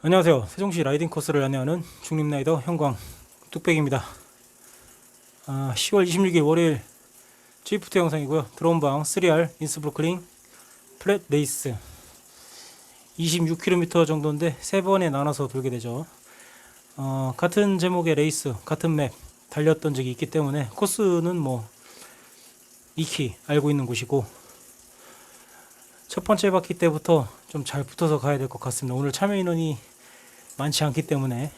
안녕하세요. 세종시 라이딩 코스를 안내하는 중립라이더 형광 뚝배기입니다. 아, 10월 26일 월요일 지프트 영상이고요. 드론방 3R 인스브루클링 플랫 레이스 26km 정도인데 세 번에 나눠서 돌게 되죠. 어, 같은 제목의 레이스, 같은 맵 달렸던 적이 있기 때문에 코스는 뭐 익히 알고 있는 곳이고 첫 번째 바퀴 때부터 좀 잘 붙어서 가야 될 것 같습니다. 오늘 참여 인원이 많지 않기 때문에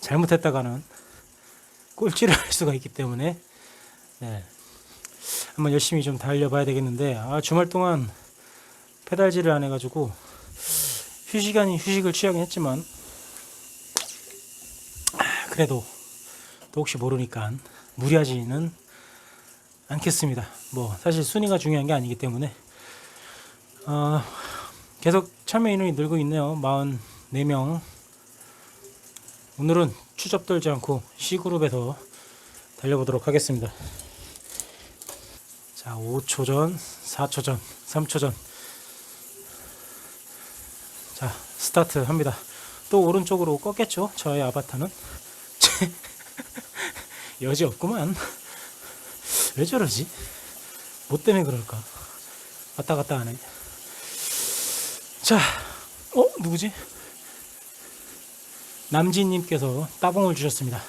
잘못했다가는 꼴찌를 할 수가 있기 때문에 네. 한번 열심히 좀 달려봐야 되겠는데 아, 주말 동안 페달질을 안 해가지고 휴식 아닌 휴식을 취하긴 했지만 아, 그래도 또 혹시 모르니까 무리하지는 않겠습니다. 뭐 사실 순위가 중요한 게 아니기 때문에 어, 계속 참여 인원이 늘고 있네요. 44명. 오늘은 추접 떨지 않고 C그룹에서 달려보도록 하겠습니다. 자, 5초 전, 4초 전, 3초 전. 자, 스타트 합니다. 또 오른쪽으로 꺾겠죠? 저의 아바타는. 여지 없구만. 왜 저러지? 뭐 때문에 그럴까? 왔다 갔다 하네. 자, 어 누구지? 남진님께서 따봉을 주셨습니다.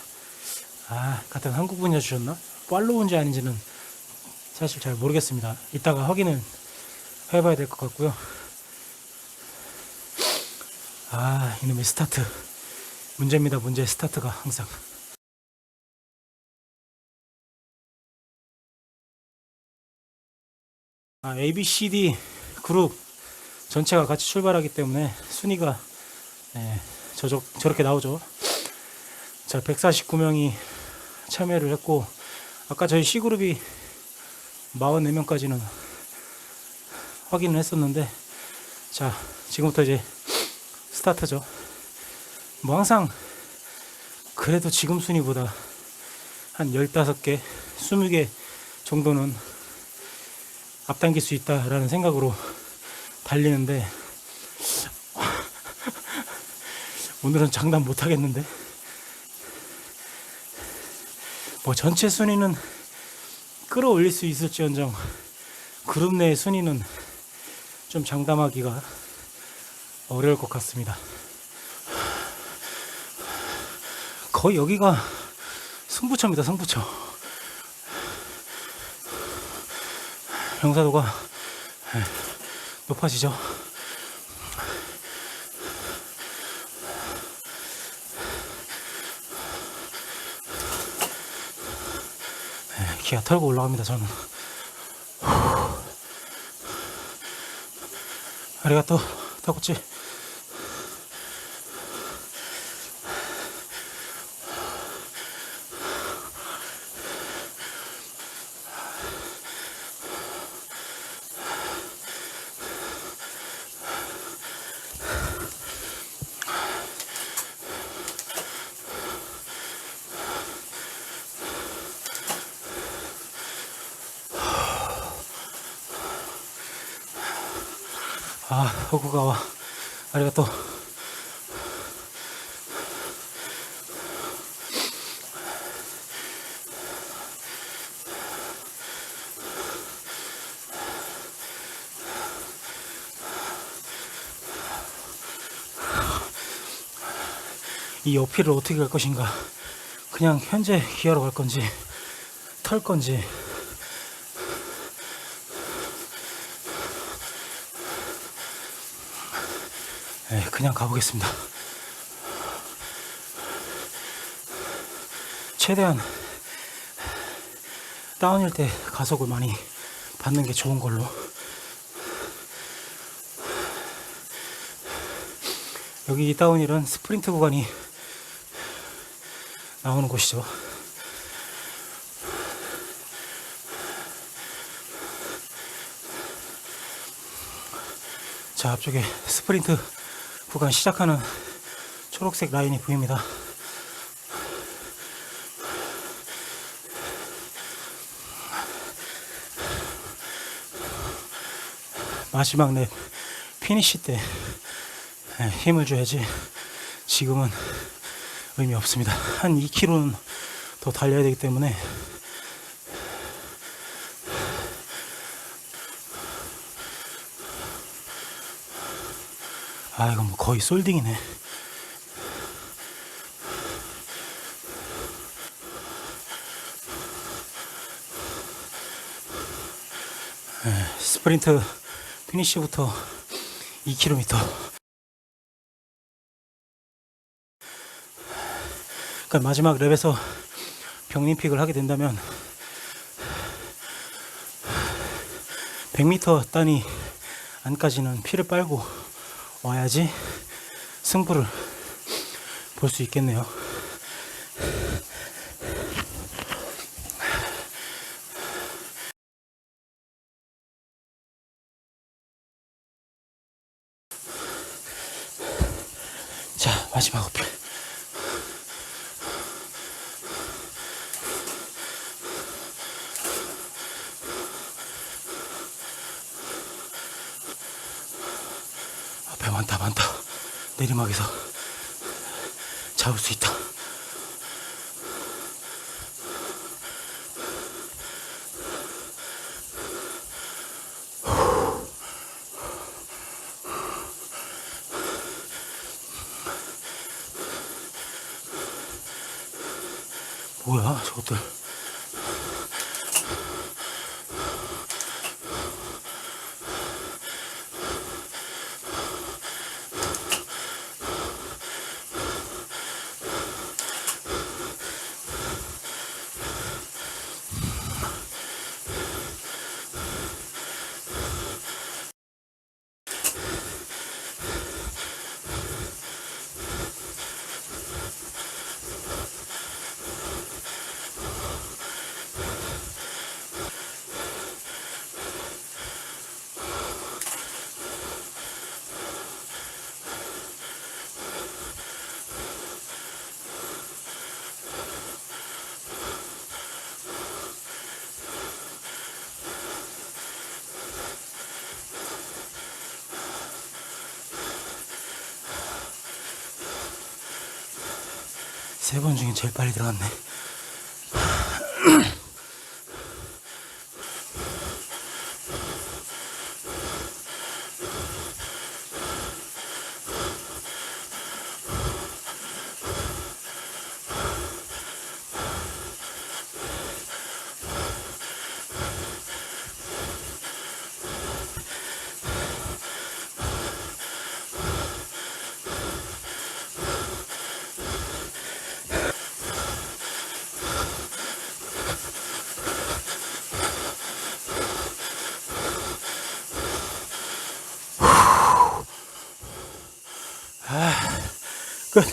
아, 같은 한국 분이라 주셨나? 팔로우인지 아닌지는 사실 잘 모르겠습니다. 이따가 확인을 해봐야 될 것 같고요. 아, 이놈의 스타트. 문제입니다, 문제. 스타트가 항상. 아, ABCD 그룹 전체가 같이 출발하기 때문에 순위가 예, 저저, 저렇게 나오죠. 자, 149명이 참여를 했고, 아까 저희 C그룹이 44명까지는 확인을 했었는데, 자, 지금부터 이제 스타트죠. 뭐 항상 그래도 지금 순위보다 한 15개, 20개 정도는 앞당길 수 있다라는 생각으로 달리는데 오늘은 장담 못 하겠는데 뭐 전체 순위는 끌어올릴 수 있을지언정 그룹 내 순위는 좀 장담하기가 어려울 것 같습니다. 거의 여기가 승부처입니다, 승부처. 경사도가 높아지죠. 네, 기아 털고 올라갑니다, 저는. 아리가또, 타코치. 아, 호구가와. 아리가또. 이 어필을 어떻게 할 것인가? 그냥 현재 기아로 갈 건지, 털 건지, 네, 그냥 가보겠습니다. 최대한 다운일 때 가속을 많이 받는 게 좋은 걸로. 여기 이 다운힐은 스프린트 구간이 나오는 곳이죠. 자, 앞쪽에 스프린트 구간 시작하는 초록색 라인이 보입니다. 마지막 랩 피니시 때 예, 힘을 줘야지 지금은 의미 없습니다. 한 2km는 더 달려야 되기 때문에 아 이거 뭐 거의 솔딩이네. 예, 스프린트 피니시부터 2km. 그러니까 마지막 랩에서 병림픽을 하게 된다면 100m 단위 안까지는 피를 빨고 와야지 승부를 볼 수 있겠네요. 자, 마지막 어필. 앞에 많다, 많다. 내리막에서 잡을 수 있다. 뭐야, 저것들. 세 번 중에 제일 빨리 들어갔네. 끝.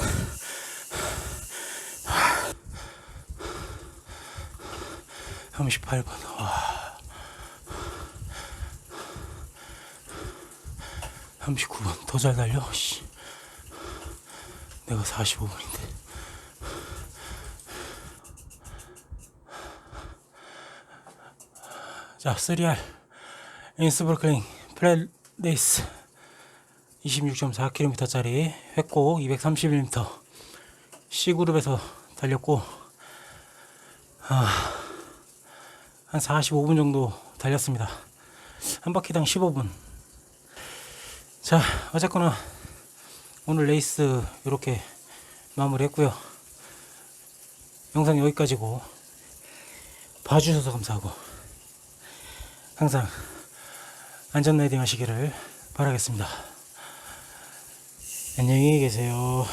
삼십팔 분. 와. 삼십구 분. 더잘 달려. 씨. 내가 45분인데. 자, 3R 인스브루클링 플랫레이스 26.4km짜리 획곡 231m C그룹에서 달렸고 아, 한 45분 정도 달렸습니다. 한 바퀴당 15분. 자, 어쨌거나 오늘 레이스 이렇게 마무리 했고요. 영상 여기까지고 봐주셔서 감사하고 항상 안전 라이딩 하시기를 바라겠습니다. 안녕히 계세요.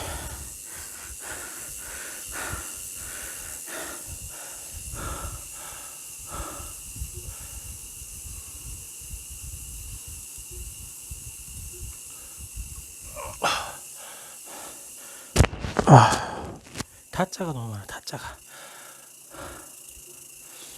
타짜가 너무 많아, 타짜가.